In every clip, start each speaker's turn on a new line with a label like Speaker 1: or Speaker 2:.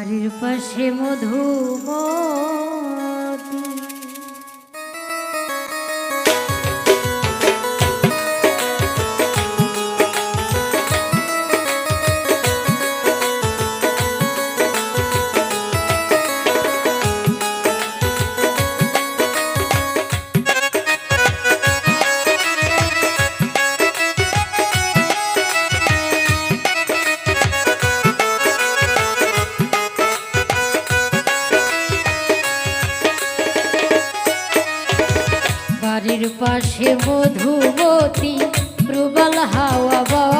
Speaker 1: বাড়ির পাশে মধুময় নদীর পাশে মধুমতি প্রবল হাওয়া বা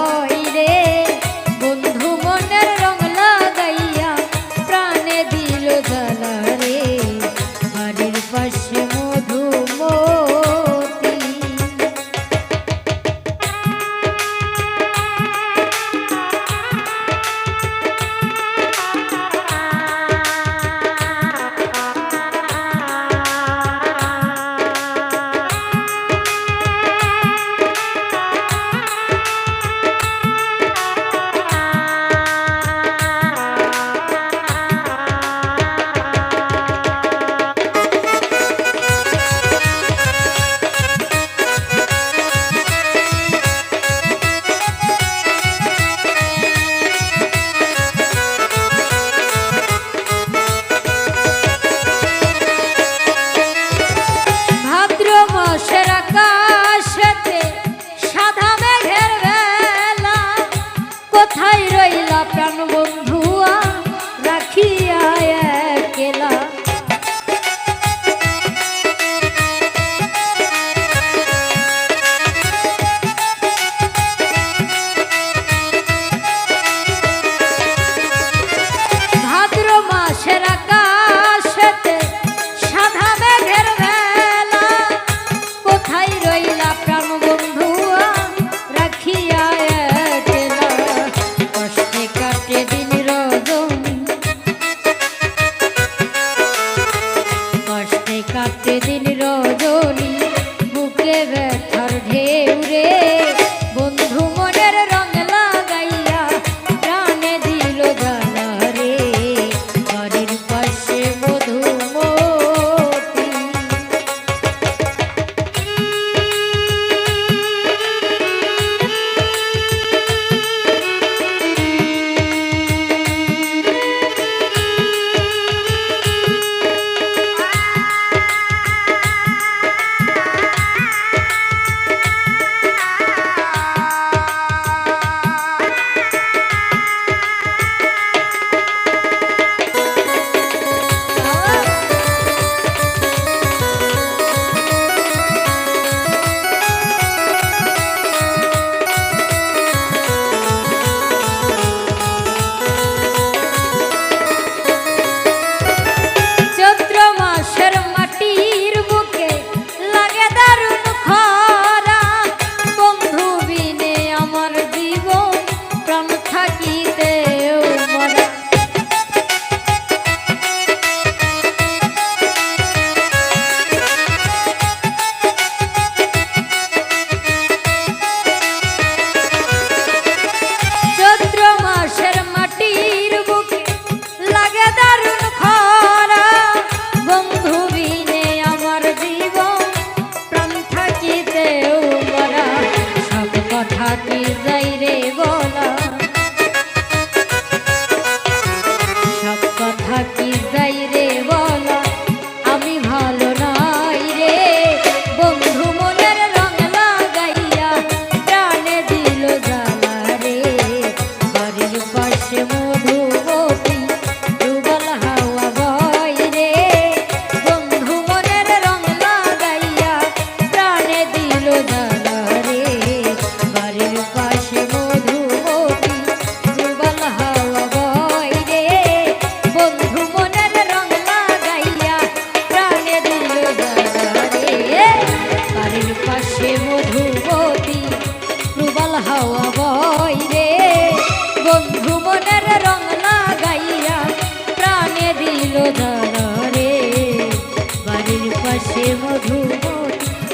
Speaker 1: প্রাণ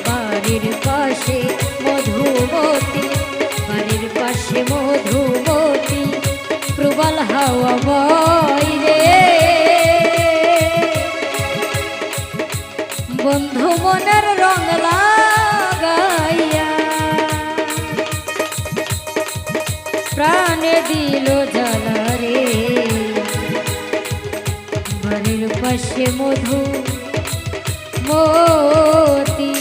Speaker 1: বাড়ির পাশে মধুমতি, বাড়ির পাশে মধুমতি, প্রবল হাওয়া বয় বন্ধু মনের রং লাগাইয়া প্রাণে দিল জ্বালা রে। বাড়ির পাশে মধু মতি